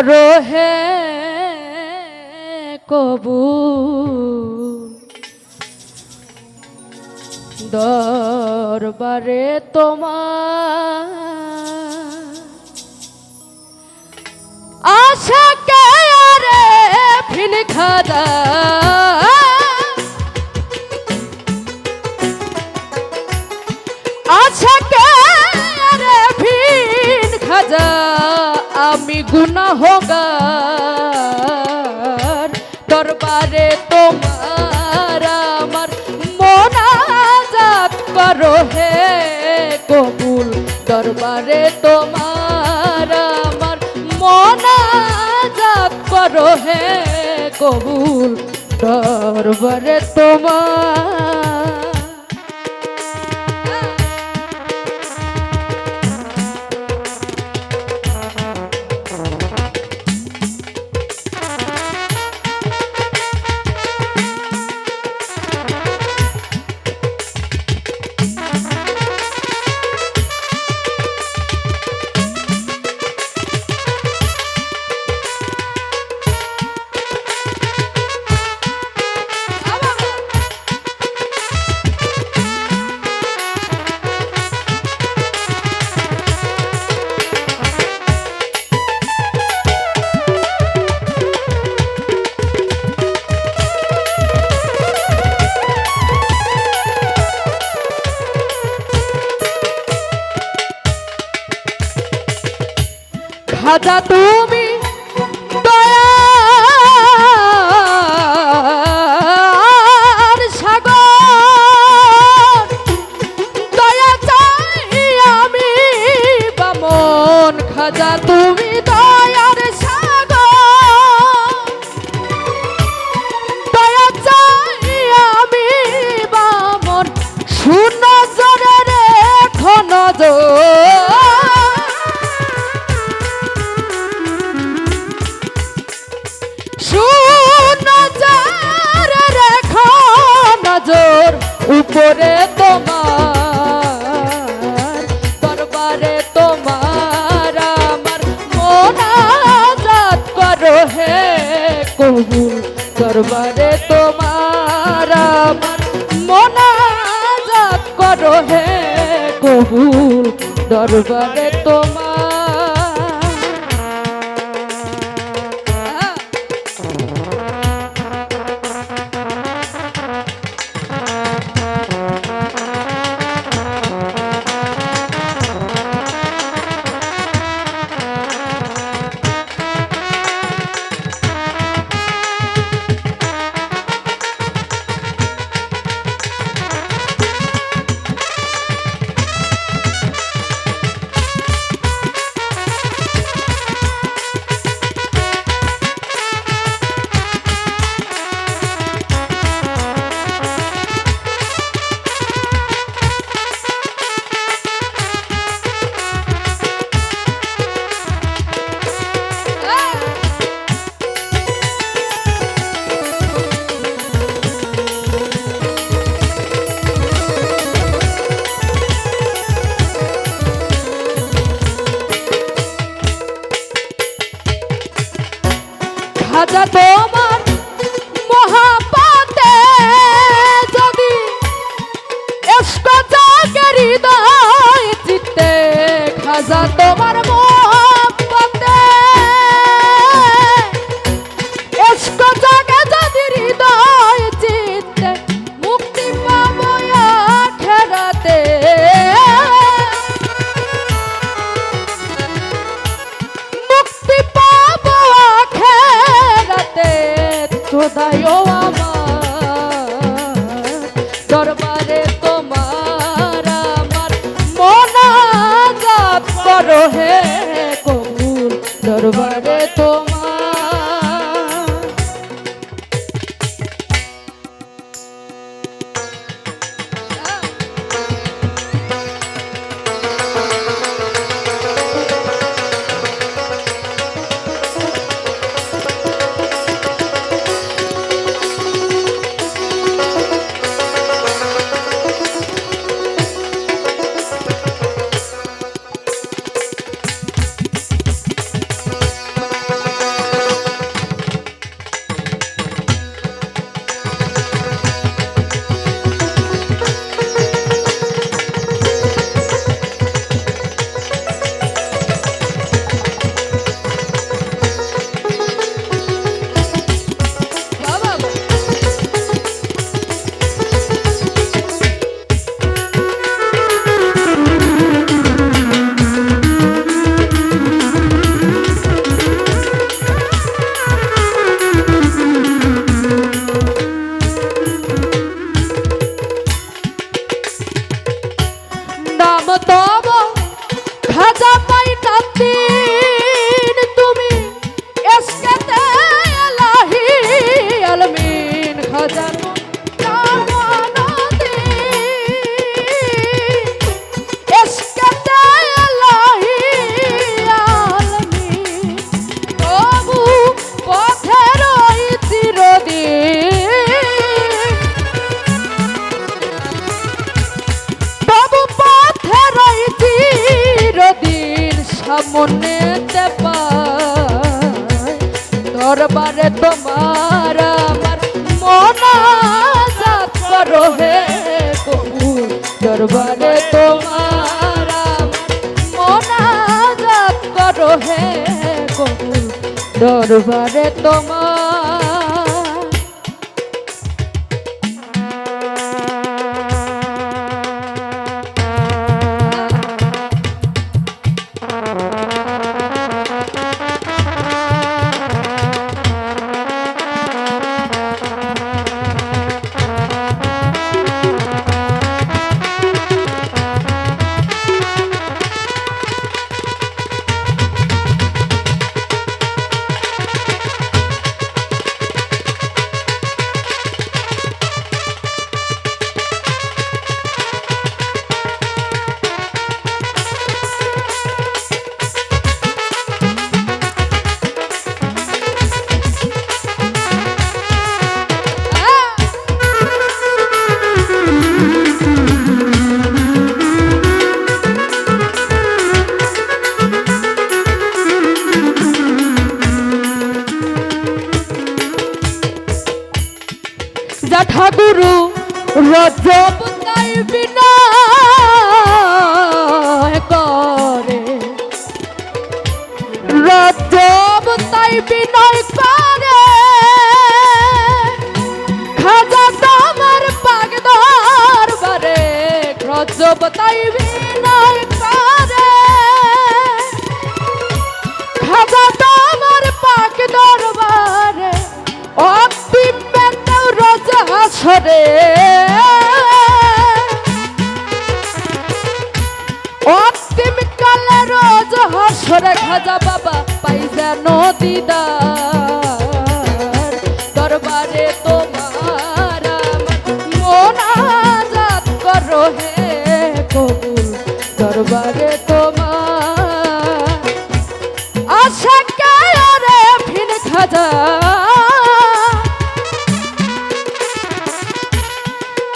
করো হে কবু দরবারে তোমার আশা কে রে ফিন খাদা। হোগার দরবারে তোমার আমার মোনাজাত করো হে কবুল। দরবারে তোমার আমার মোনাজাত করো হে কবুল। দরবারে তোমার খাজা তুমি খাজা তুমি। নজর উপরে তোমার, দরবারে তোমার আমার মোনাজাত করো হে কবুল। দরবারে তোমার আমার মোনাজাত করো হে কবুল। দরবারে তোমার Zoro, bora, দরবারে তোমার আমার মনাজাত করো হে কবুল দরবারে তোমার মনাজাত করো হে কবুল দরবারে তোমার ঠাকুরু রজব তাই বিনা করে রজব তাই বিনয় রাজা অস্তিম কালে রোজ হসরে খাজা বাবা পাইজা নদীদার